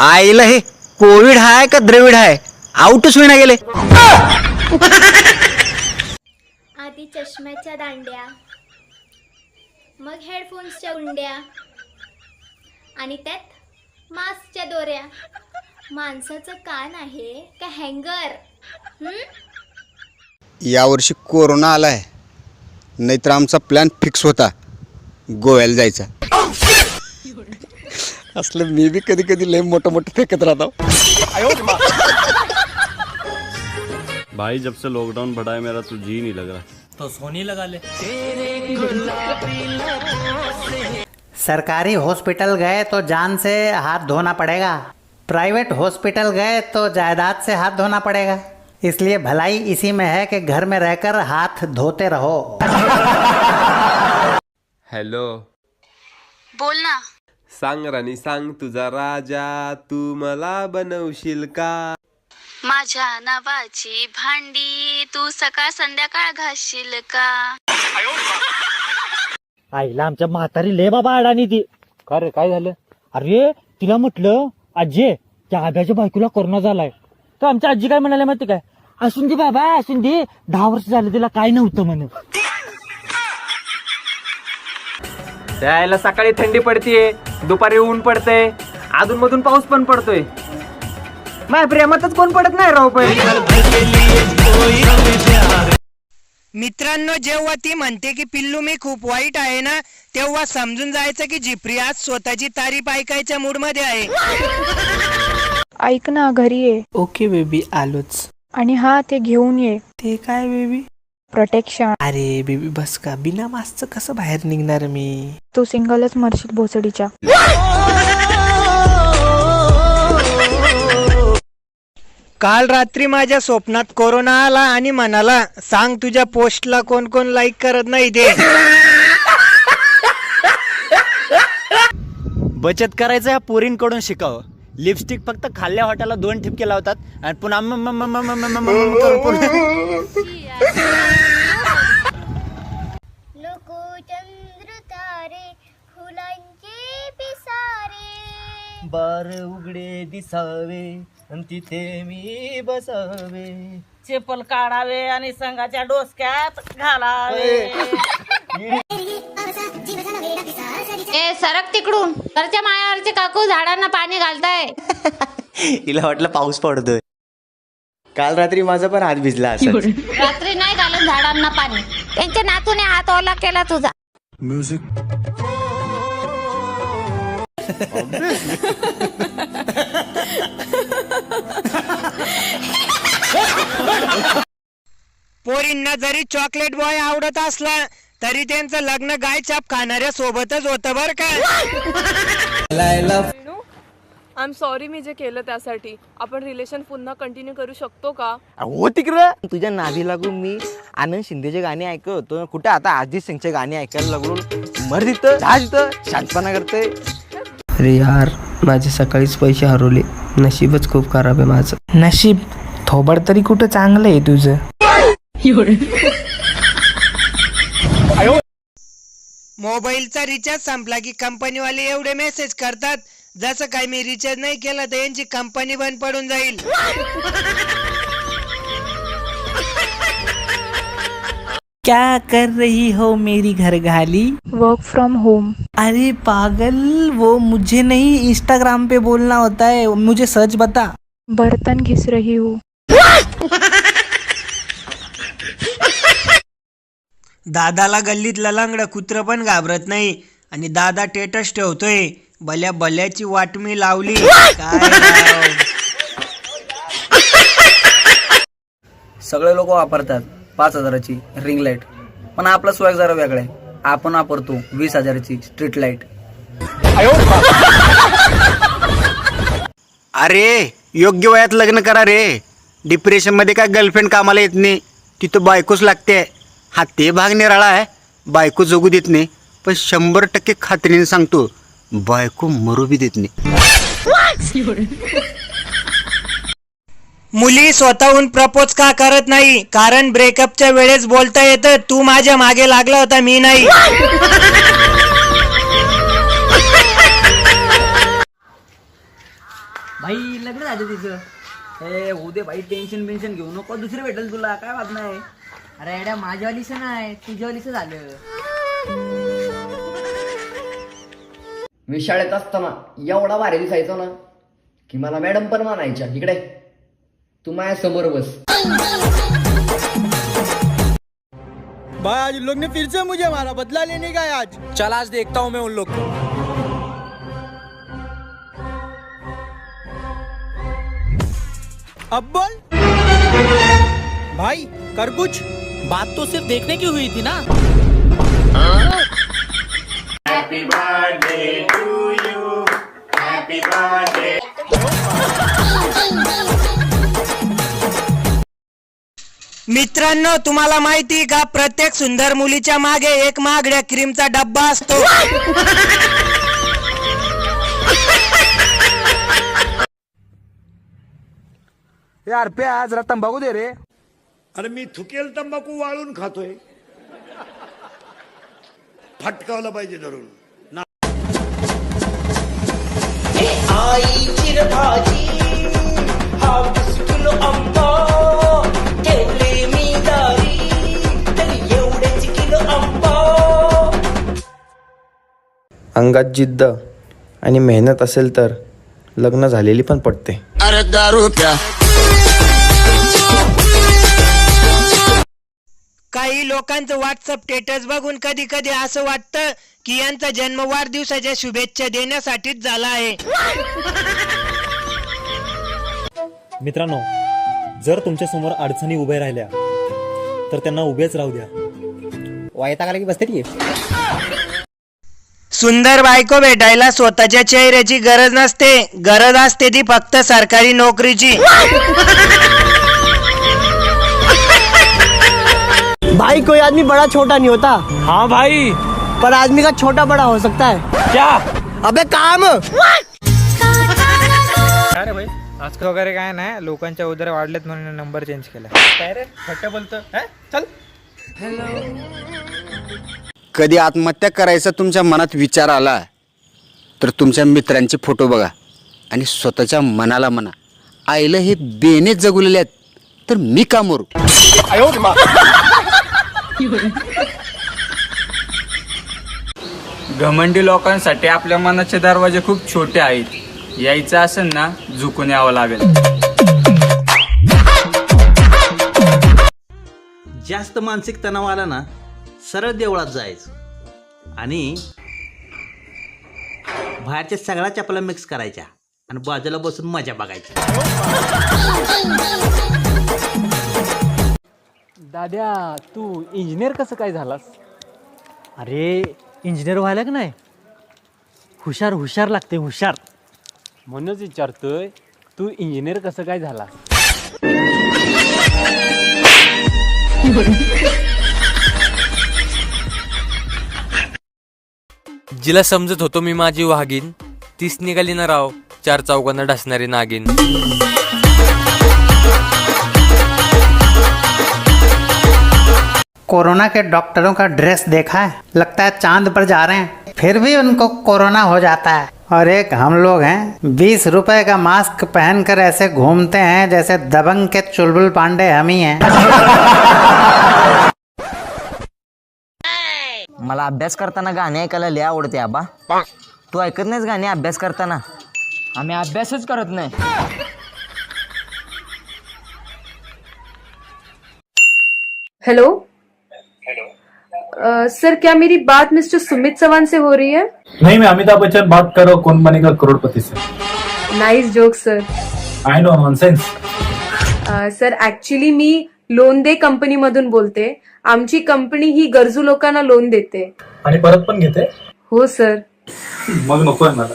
आईला हे कोविड हाय का द्रविड हाय? आउटच होईना गेले. आधी चष्म्याच्या दांड्या मग हेडफोन्सच्या उंड्या आणि त्यात मास्कच्या दोऱ्या. माणसाचं कान आहे का हँगर यावर्षी कोरोना आलाय. नाहीतर आमचा प्लॅन फिक्स होता. गोव्याला जायचा. असलं मी बी कधी कधी लय मोठं मोठं फेकत राहतो. भाई जब से लॉकडाउन बढ़ा है मेरा तो जी नहीं लग रहा। तो सोनी लगा ले। सरकारी हॉस्पिटल गए तो जान से हाथ धोना पड़ेगा। प्राइवेट हॉस्पिटल गए तो जायदाद से हाथ धोना पड़ेगा। इसलिए भलाई इसी में है कि घर में रहकर हाथ धोते रहो। हेलो बोल ना सांग राणी सांग तुझा राजा तू मला बनवशील का? माझ्या नावाची भांडी तू सकाळ संध्याकाळ घासशील का? आईला आमच्या म्हातारी लय बाबा अडाणी ती. का रे काय झालं? अरे तिला म्हटलं आजी त्या आब्याच्या बायकोला कोरोना झालाय. तर आमच्या आजी काय म्हणाले माहिती काय? असून दे बाबा असून दे. दहा वर्ष झालं तिला काय नव्हतं म्हणे. त्याला सकाळी थंडी पडतीये. दुपारी ऊन पडतंय. अधून मधून पाऊस पण पडतोय. माझ्या प्रेमातच कोण पडत नाही राव पण. मित्रांनो जेव्हा ती म्हणते की पिल्लू मी खूप वाईट आहे ना तेव्हा समजून जायचं की जिप्री आज स्वतःची तारीफ ऐकायच्या मूडमध्ये आहे. ऐक ना घरी ये. ओके बेबी आलोच. आणि हा ते घेऊन ये. ते काय बेबी प्रोटेक्शन अरे बेबी बस का बिना मास्कचं कसं बाहेर निघणार मी? तू सिंगलच मरशील भोसडीच्या. काल रात्री माझ्या स्वप्नात कोरोना आला आणि म्हणाला सांग तुझ्या पोस्टला कोण कोण लाईक करत नाही ते. बचत करायचं ह्या पोरींकडून शिकावं. लिपस्टिक फक्त खाल्ल्या हॉटेलला दोन ठिपके लावतात आणि पुन्हा म- म- म- म- म- म- म- म- करून पुन्हा- लोको चंद्र तारे फुलांचे पिसारे. बार उघडे दिसावे आणि तिथे मी बसावे. चेपल काढावे आणि संघाच्या डोसक्यात घालावे. ए. सरक तिकडून. घरच्या मायावरचे काकू झाडांना पाणी घालताय. हिला वाटलं पाऊस पडतोय. काल रात्री माझा पण हात भिजला असं रात्री झाडांना पाणी. त्यांच्या नातूने हात ओला केला तुझा. पोरींना जरी चॉकलेट बॉय आवडत असला तरी त्यांचं लग्न गाय चाप खाणाऱ्या सोबतच होतं बर का? आय एम सॉरी मी जे केलं त्यासाठी. आपण रिलेशन पुन्हा कंटिन्यू करू शकतो का? हो तिकडं. तुझ्या नादी लागून मी आनंद शिंदेचे गाणी ऐकत कुठे आता अजित सिंगचे गाणी ऐकायला लागलो. मर तिथं शांतपणा करते अरे यार माझे सकाळीच पैसे हरवले. नशीबच खूप खराब आहे माझं. नशीब थोबड तरी कुठं चांगलं आहे तुझं? मोबाईलचा रिचार्ज संपला की कंपनीवाले एवढे मेसेज करतात. जसं काय मी रिचार्ज नाही केला तर यांची कंपनी बंद पडून जाईल. क्या कर रही हो मेरी घर घाली वर्क फ्रॉम होम अरे पागल वो मुझे नहीं इंस्टाग्राम पे बोलना होता है मुझे सच बता। बर्तन घिस रही हूँ। दादाला गल्लीत ललांगड कुत्र पण घाबरत नाही. आणि दादा टेटस ठेवतोय. भल्या भल्याची वाटमी लावली. काय राव. सगळे लोक वापरतात. पाच हजाराची रिंग लाइट. पण आपला स्वॅग जरा वेगळा आहे. आपण वापरतो वीस हजाराची स्ट्रीट लाइट. अरे योग्य वयात लग्न करा रे. डिप्रेशनमध्ये काय गर्लफ्रेंड कामाला येत नाही. तिथं बायकोच लागते. हा ते भाग निराळा आहे. बायको जगू देत नाही. पण शंभर टक्के खात्रीने सांगतो बायको मरू बी देत नाही. मुली स्वतःहून प्रपोज का करत नाही? कारण ब्रेकअपच्या वेळेस बोलता येतं तू माझ्या मागे लागला होता मी नाही. तिचं. ए उद्या बाई टेन्शन बिन्शन घेऊ नको. दुसरी भेटेल तुला. काय वाद नाही अरे एड्या माझ्यावालीच नाही. तुझ्यावालीच झालं. मी शाळेत असताना एवढा भारी दिसायचो ना की मला मॅडम पण म्हणायच्या इकडे. तू माझ्या समोर बस. भाई आज लोग ने फिर से मुझे मारा बदला लेने का है आज. चल आज देखता हूँ मैं उन लोग को. अब बोल. भाई कर कुछ. बात तो सिर्फ़ देखने की हुई थी ना? मित्रांनो तुम्हाला माहिती का? प्रत्येक सुंदर मुलीच्या मागे एक मागड्या क्रीमचा डब्बा असतो. यार पे आज जरा तंबाखू दे रे. अरे मी थुकेल तंबाखू वाळून खातोय. फटकावलं पाहिजे धरून. अंगात जिद्द आणि मेहनत असेल तर लग्न झालेली पण पडते. अरे दारू प्या. काही लोकांचं व्हॉट्सअप स्टेटस बघून कधी कधी असं वाटतं की यांचा जन्म वाढदिवसाच्या शुभेच्छा देण्यासाठीच झाला आहे. मित्रांनो जर तुमच्यासमोर अडचणी उभ्या राहिल्या तर त्यांना उभेच राहू द्या. वायता की बसते ती? सुंदर बायको भेटायला स्वतःच्या चेहऱ्याची गरज नसते. गरज असते ती फक्त सरकारी नोकरीची. भाई कोई आदमी बड़ा छोटा नहीं होता। हाँ भाई। पर आदमी का छोटा बड़ा हो सकता है। क्या? अबे काम। अरे भाई आजकाल वगैरे काय नाही लोकांच्या उदर वाढलेत म्हणून नंबर चेंज केला काय रे? फट्ट बोलतो चल. कधी आत्महत्या करायचा तुमच्या मनात विचार आला तर तुमच्या मित्रांचे फोटो बघा आणि स्वतःच्या मनाला म्हणा आईला हे बेने जगुलेले आहेत तर मी का मरू? घमंडी लोकांसाठी आपल्या मनाचे दरवाजे खूप छोटे आहेत. यायचं असेल ना झुकून यावं लागेल. जास्त मानसिक तणाव आला ना सरळ देवळात जायचं. आणि बाहेरच्या सगळ्या चपला मिक्स करायच्या. आणि बाजूला बसून मजा बघायची. दाद्या तू इंजिनियर कसं काय झालास? अरे इंजिनियर व्हायला की नाही? हुशार हुशार लागते हुशार. म्हणूनच विचारतोय तू इंजिनियर कसं काय झाला जिला समजत होतो मी माझी वाघीन तीच निघाली ना राव चार चौकांना ढसणारी नागिन. कोरोना के डॉक्टरों का ड्रेस देखा है? लगता है चांद पर जा रहे हैं। फिर भी उनको कोरोना हो जाता है। और एक हम लोग हैं बीस रुपए का मास्क पहनकर ऐसे घूमते हैं जैसे दबंग के चुलबुल पांडे हम ही हैं। मला अभ्यास करताना गाणे ऐकायला लय आवडते आबा. तू ऐकत नाहीस गाणे अभ्यास करताना? आम्ही अभ्यासच करत नाही. हेलो सर क्या मेरी बात मिस्टर सुमित चौहान से हो रही है? नहीं मैं अमिताभ बच्चन बात कर रहा हूँ कौन बनेगा करोड़पति से? Nice joke sir I know nonsense sir actually me loan दे कंपनी मधून बोलते. आमची कंपनी ही गरजू लोकांना लोन देते. आणि परत पण घेते? हो सर मग नकोय मला.